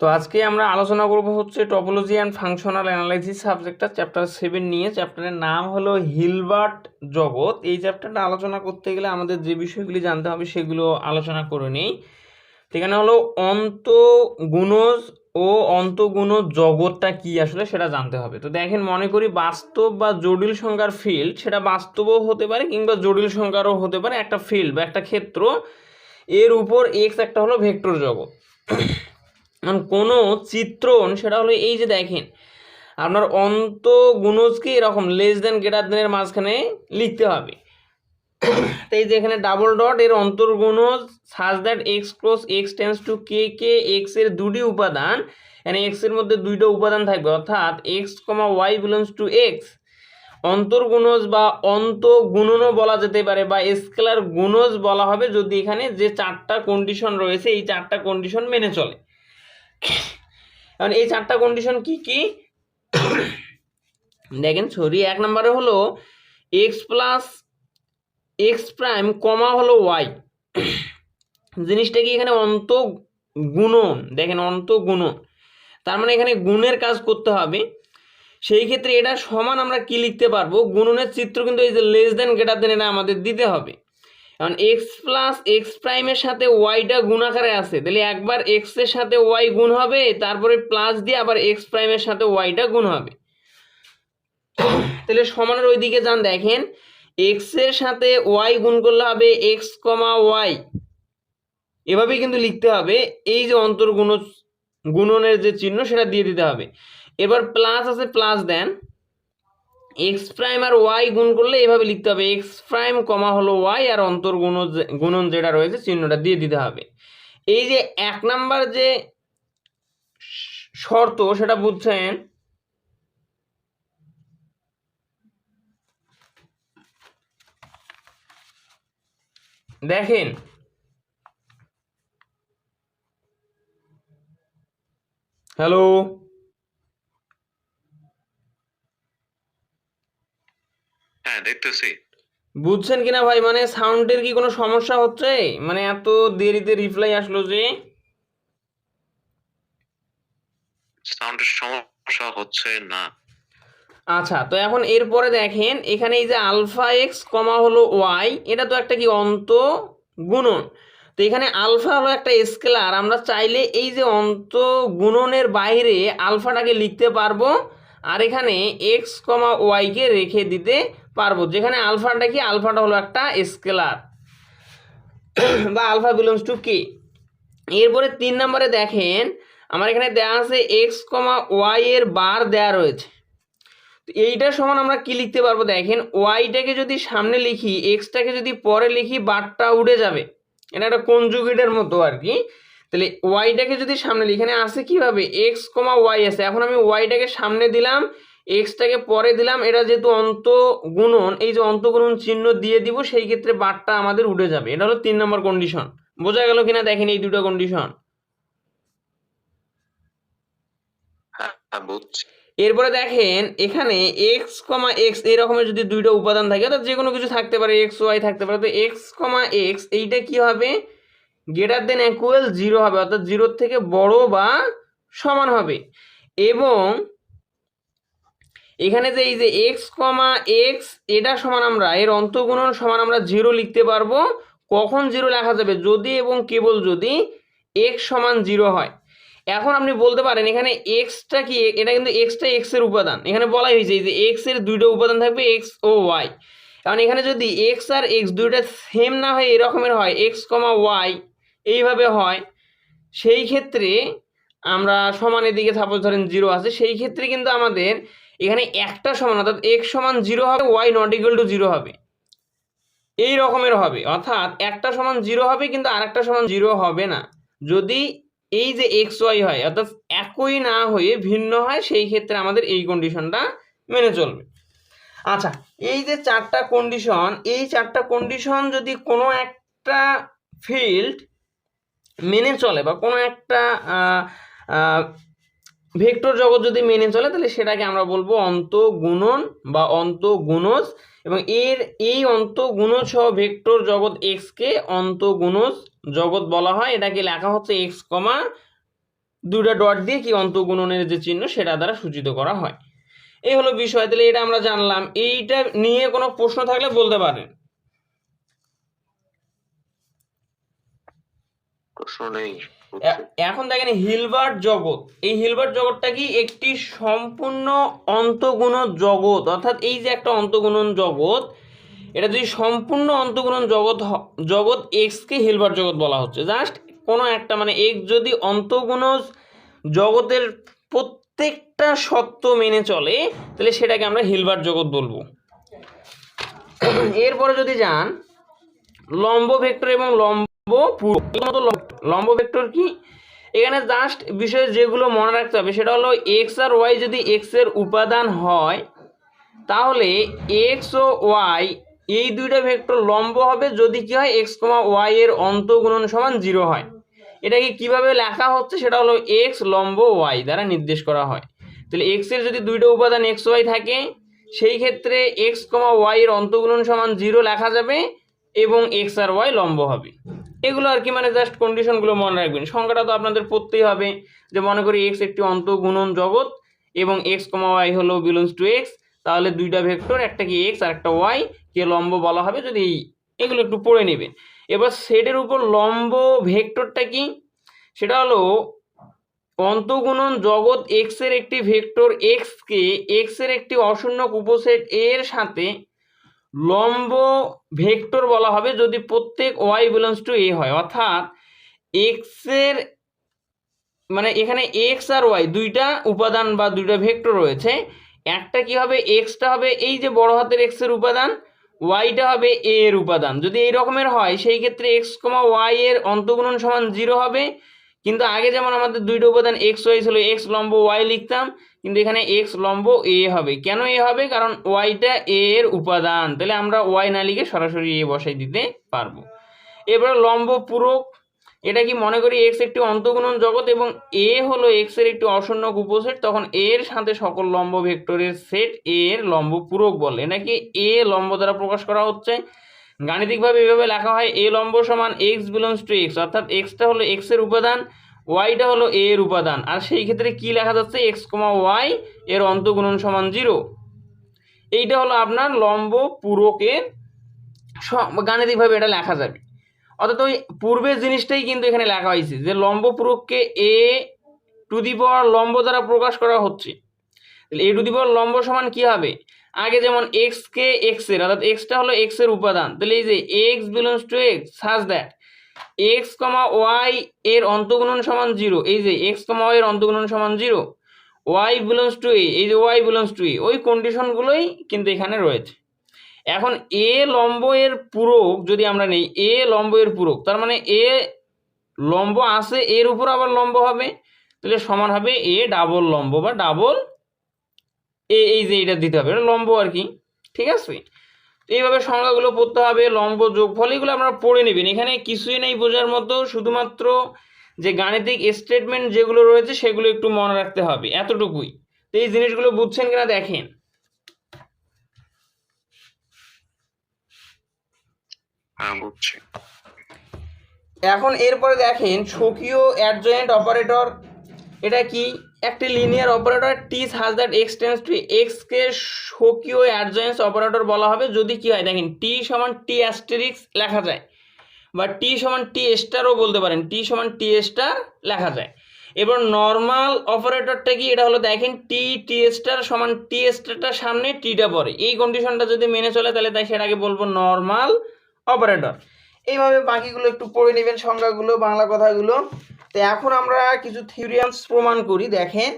তো আজকে আমরা আলোচনা করব হচ্ছে টপোলজি অ্যান্ড ফাংশনাল অ্যানালাইসিস সাবজেক্টটা চ্যাপ্টার সেভেন নিয়ে। চ্যাপ্টারের নাম হলো হিলবার্ট জগৎ এই চ্যাপ্টারটা আলোচনা করতে গেলে আমাদের যে বিষয়গুলি জানতে হবে সেগুলো আলোচনা করে নিই। তো এখানে হলো অন্তগুণজ ও অন্তগুণ জগৎটা কি আসলে সেটা জানতে হবে। তো দেখেন, মনে করি বাস্তব বা জটিল সংখ্যার ফিল্ড সেটা বাস্তবও হতে পারে কিংবা জটিল সংখ্যারও হতে পারে একটা ফিল্ড বা একটা ক্ষেত্র। এর উপর এক্স একটা হলো ভেক্টর জগৎ। এখন কোনো চিত্রণ সেটা হলো এই যে দেখেন, আপনার অন্ত গুণজকে এরকম লেস দেন গ্রেটার দেনের মাঝখানে লিখতে হবে। তো এই যে এখানে ডাবল ডট এর অন্তর্গুণজ such that x cross x tends to K কে এক্সের দুটি উপাদান এখানে এক্সের মধ্যে দুইটা উপাদান থাকবে, অর্থাৎ x comma y belongs to x অন্তর্গুণজ বা অন্তগুণনও বলা যেতে পারে, বা স্কেলার গুণজ বলা হবে যদি এখানে যে চারটা কন্ডিশন রয়েছে, এই চারটা কন্ডিশন মেনে চলে। এখন এই চারটা কন্ডিশন কি কি? দেখেন সরি এক নম্বরে হলো x plus x prime comma হলো ওয়াই জিনিসটা কি এখানে অন্ত গুণন দেখেন অন্ত গুণন তার মানে এখানে গুণের কাজ করতে হবে। সেই ক্ষেত্রে এটা সমান আমরা কি লিখতে পারব? গুণনের চিত্র কিন্তু এই যে লেস দেন গ্রেটার দেন এটা আমাদের দিতে হবে। এখন এক্স প্লাস এক্স প্রাইমের সাথে ওয়াইটা গুণাকারে আছে, তাহলে একবার এক্সের সাথে ওয়াই গুণ হবে, তারপরে প্লাস দিয়ে আবার এক্স প্রাইমের সাথে ওয়াইটা গুণ হবে। তাহলে সমানের ওই দিকে যান, দেখেন এক্সের সাথে ওয়াই গুণ করলে হবে এক্স কমা ওয়াই এভাবেই কিন্তু লিখতে হবে, এই যে অন্তর্গুণ গুণনের যে চিহ্ন সেটা দিয়ে দিতে হবে। এবার প্লাস আছে প্লাস দেন। এক্স প্রাইম আর ওয়াই গুণ করলে এভাবে লিখতে হবে। এক্স প্রাইম কমা হলো ওয়াই আর অন্তর্গুণ যে- গুণন যেটা রয়েছে চিহ্নটা দিয়ে দিতে হবে। এই যে এক নাম্বার যে শর্ত সেটা বুঝছেন? দেখেন। হ্যালো হ্যাঁ দেখতেছি। বুঝছেন কিনা ভাই? মানে সাউন্ডের কি কোনো সমস্যা হচ্ছে? মানে এত দেরিতে রিপ্লাই আসলো যে? সাউন্ডের সমস্যা হচ্ছে না। আচ্ছা তো এখন এরপরে দেখেন এখানে এই যে আলফা এক্স কমা হলো ওয়াই এটা তো একটা কি অন্ত গুণন? তো এখানে আলফা হলো একটা স্কেলার আমরা চাইলে এই যে অন্ত গুণনের বাইরে আলফাটাকে লিখতে পারব আর এখানে এক্স কমা ওয়াইকে রেখে দিতে পারব। যেখানে আলফাটা কি? আলফাটা হলো একটা স্কেলার। বা আলফা বিলংস টু কে? এরপরে তিন নম্বরে দেখেন, আমার এখানে দেওয়া আছে এক্স কমা ওয়াই এর বার দেওয়া রয়েছে। তো এইটার সমান আমরা কি লিখতে পারব? দেখেন ওয়াইটাকে যদি সামনে লিখি এক্সটাকে যদি পরে লিখি, বারটা উড়ে যাবে। এটা একটা কনজুগেটের মতো আর কি। তাহলে ওয়াইটাকে যদি সামনে লিখি, এখানে আছে কীভাবে? এক্স কমা ওয়াই আছে। এখন আমি ওয়াইটাকে সামনে দিলাম এক্সটাকে পরে দিলাম এটা যেহেতু অন্ত গুণন এই যে অন্তগুণন চিহ্ন দিয়ে দিব সেই ক্ষেত্রে বারটা আমাদের উঠে যাবে। এটা হলো তিন নম্বর কন্ডিশন বোঝা গেল কিনা? দেখেন এই দুটো কন্ডিশন হ্যাঁ এরপরে দেখেন এখানে এক্স কমা এক্স এই রকমের যদি দুইটা উপাদান থাকে অর্থাৎ যে কোনো কিছু থাকতে পারে এক্স ওয়াই থাকতে পারে তো এক্স কমা এক্স এইটা কি হবে? গ্রেটার দেন ইকুয়াল জিরো হবে অর্থাৎ জিরোর থেকে বড় বা সমান হবে। এবং এখানে যে এই যে এক্স কমা এক্স এটা সমান আমরা, এর অন্তগুণন সমান আমরা জিরো লিখতে পারব। কখন জিরো লেখা যাবে? যদি এবং কেবল যদি এক্স সমান জিরো হয়। এখন আপনি বলতে পারেন, এখানে এক্সটা কি, এটা কিন্তু এক্সটা এক্সের উপাদান। এখানে বলাই হয়েছে যে এক্সের দুইটা উপাদান থাকবে এক্স ও ওয়াই কারণ এখানে যদি এক্স আর এক্স দুইটা সেম না হয়, এরকমের হয় এক্স কমা ওয়াই এইভাবে হয়, সেই ক্ষেত্রে আমরা সমানের দিকে সাপোজ ধরেন জিরো আছে, সেই ক্ষেত্রে কিন্তু আমাদের এখানে একটা সমান, অর্থাৎ এক্স সমান জিরো হবে y not equal to zero হবে। এই রকমের হবে, অর্থাৎ একটা সমান জিরো হবে, কিন্তু আরেকটা সমান জিরো হবে না। যদি এই যে এক্স ওয়াই হয়, অর্থাৎ একই না হয়ে ভিন্ন হয়, সেই ক্ষেত্রে আমাদের এই কন্ডিশনটা মেনে চলবে। আচ্ছা এই যে চারটা কন্ডিশন এই চারটা কন্ডিশন যদি কোনো একটা ফিল্ড মেনে চলে বা কোনো একটা ভেক্টর জগৎ যদি মেনে চলে, তাহলে সেটাকে আমরা বলব অন্তগুণন বা অন্তগুণজ এবং এর এই অন্তগুণজ সহ ভেক্টর জগৎ এক্সকে অন্তগুণজ জগৎ বলা হয়। এটাকে লেখা হচ্ছে এক্স কমা দুইটা ডট দিয়ে কি অন্তগুণনের যে চিহ্ন, সেটা দ্বারা সূচিত করা হয়। এই হলো বিষয়। তাহলে এটা আমরা জানলাম। এইটা নিয়ে কোনো প্রশ্ন থাকলে বলতে পারেন। প্রশ্ন নেই। এখন দেখেন হিলবার্ট জগৎ। এই হিলবার্ট জগৎটা কি একটি সম্পূর্ণ অন্তগুণ জগৎ? অর্থাৎ এই যে একটা অন্তগুণন জগৎ, এটা যদি সম্পূর্ণ অন্তগুণন জগৎ জগৎ এক্সকে হিলবার্ট জগৎ বলা হচ্ছে। জাস্ট কোনো একটা মানে এক্স যদি অন্তগুণ জগতের প্রত্যেকটা সত্য মেনে চলে, তাহলে সেটাকে আমরা হিলবার্ট জগৎ বলব। এরপরে যদি যান, লম্ব ভেক্টর এবং লম্ব লম্ব- ভেক্টর কি? এখানে জাস্ট বিষয়ে যেগুলো মনে রাখতে হবে সেটা হলো এক্স আর ওয়াই যদি এক্সের উপাদান হয়, তাহলে এক্স ও ওয়াই এই দুইটা ভেক্টর লম্ব হবে যদি কি হয় এক্স কমা ওয়াই এর অন্তগুণন সমান জিরো হয়। এটাকে কীভাবে লেখা হচ্ছে সেটা হলো এক্স লম্ব ওয়াই দ্বারা নির্দেশ করা হয়। তাহলে এক্সের যদি দুইটা উপাদান এক্স ওয়াই থাকে, সেই ক্ষেত্রে এক্স কমা ওয়াই এর অন্তগুণন সমান জিরো লেখা যাবে এবং এক্স আর ওয়াই লম্ব হবে। এগুলো আর কি মানে জাস্ট কন্ডিশনগুলো মনে রাখবেন। সংখ্যাটা তো আপনাদের পড়তেই হবে। যে মনে করি এক্স একটি অন্তগুণন জগৎ এবং এক্স কমা ওয়াই হলো বিলংস টু এক্স তাহলে দুইটা ভেক্টর একটা কি এক্স আর একটা ওয়াই কে লম্ব বলা হবে যদি এগুলো একটু পড়ে নেবেন। এবার সেটের উপর লম্ব ভেক্টরটা কি? সেটা হলো অন্তগুণন জগৎ এক্সের একটি ভেক্টর এক্স কে এক্সের একটি অশূন্যক উপসেট এর সাথে লম্ব ভেক্টর বলা হবে যদি প্রত্যেক ওয়াই বিলংস টু এ হয়। অর্থাৎ এক্সের মানে এখানে এক্স আর ওয়াই দুইটা উপাদান বা দুইটা ভেক্টর রয়েছে। একটা কি হবে? এক্সটা হবে এই যে বড় হাতের এক্সের উপাদান ওয়াইটা হবে এ এর উপাদান। যদি এই রকমের হয়, সেই ক্ষেত্রে এক্স কমা ওয়াই এর অন্তগুণন সমান জিরো হবে। কিন্তু আগে যেমন আমাদের দুইটা উপাদান এক্স ওয়াই ছিল এক্স লম্ব ওয়াই লিখতাম, কিন্তু এখানে এক্স লম্ব এ হবে। কেন এ হবে? কারণ ওয়াইটা এ এর উপাদান। তাহলে আমরা ওয়াই না লিখে সরাসরি এ বসাই দিতে পারব। এবার লম্ব পূরক, এটা কি মনে করি এক্স একটি অন্তগুণন জগৎ এবং এ হলো এক্সের একটি অশূন্যক উপসেট তখন এর সাথে সকল লম্ব ভেক্টরের সেট এ এর লম্ব পূরক বলে। নাকি এ লম্ব দ্বারা প্রকাশ করা হচ্ছে? গাণিতিকভাবে এভাবে লেখা হয়, এ লম্ব সমান এক্স বিলংস টু এক্স অর্থাৎ এক্সটা হলো এক্সের উপাদান ওয়াইটা হলো এ এর উপাদান। আর সেই ক্ষেত্রে কি লেখা যাচ্ছে? এক্স কমা ওয়াই এর অন্তগুণন সমান জিরো এইটা হলো আপনার লম্ব পূরকের গাণিতিকভাবে এটা লেখা যাবে। অর্থাৎ ওই পূর্বের জিনিসটাই কিন্তু এখানে লেখা হয়েছে, যে লম্ব পূরককে এ টু দি পাওয়ার লম্ব দ্বারা প্রকাশ করা হচ্ছে। এ টু দি পাওয়ার লম্ব সমান কি হবে? আগে যেমন এক্স কে এক্সের, অর্থাৎ এক্সটা হলো এক্সের উপাদান। তাহলে এই যে x belongs to x such that x comma y এর অন্তগুণন সমান জিরো এই যে এক্স কমা ওয়াই এর অন্তগুণন সমান জিরো ওয়াই বিলংস টু এ এই যে ওয়াই বিলংস টু এ ওই কন্ডিশনগুলোই কিন্তু এখানে রয়েছে। এখন এ লম্ব এর পূরক যদি আমরা নেই এ লম্ব এর পূরক, তার মানে এ লম্ব আছে, এর উপর আবার লম্ব হবে, তাহলে সমান হবে এ ডাবল লম্ব বা ডাবল এই যে এটা দিতে হবে এটা লম্ব আর কি ঠিক আছে? তো এইভাবে সংজ্ঞাগুলো পড়তে হবে লম্ব যোগফল এগুলো আপনারা পড়ে নেবেন। এখানে কিছুই নেই বোঝার মতো শুধুমাত্র যে গাণিতিক স্টেটমেন্ট যেগুলো রয়েছে সেগুলো একটু মনে রাখতে হবে এতটুকুই। তো এই জিনিসগুলো বুঝছেন কিনা দেখেন। হ্যাঁ এখন এরপরে দেখেন স্বকীয় অ্যাডজয়েন্ট অপারেটর এটা কি? একটি linear operator T has that extends to x কে স্বকীয় অ্যাডজয়েন্স অপারেটর বলা হবে। যদি কি হয়, দেখেন টি সমান টি অ্যাস্টেরিক্স লেখা যায়। বা টি সমান টি স্টারও বলতে পারেন। টি সমান টি স্টার লেখা যায়। এবার নর্মাল অপারেটরটা কি? এটা হলো, দেখেন টি টি স্টার সমান টি স্টারটার সামনে টিটা পড়ে এই কন্ডিশনটা যদি মেনে চলে, তাহলে তাই সেটাকে বলব নর্মাল অপারেটর এইভাবে বাকিগুলো একটু পড়ে নেবেন, সংজ্ঞাগুলো, বাংলা কথাগুলো। তো এখন আমরা কিছু থিওরিয়ামস প্রমাণ করি দেখেন।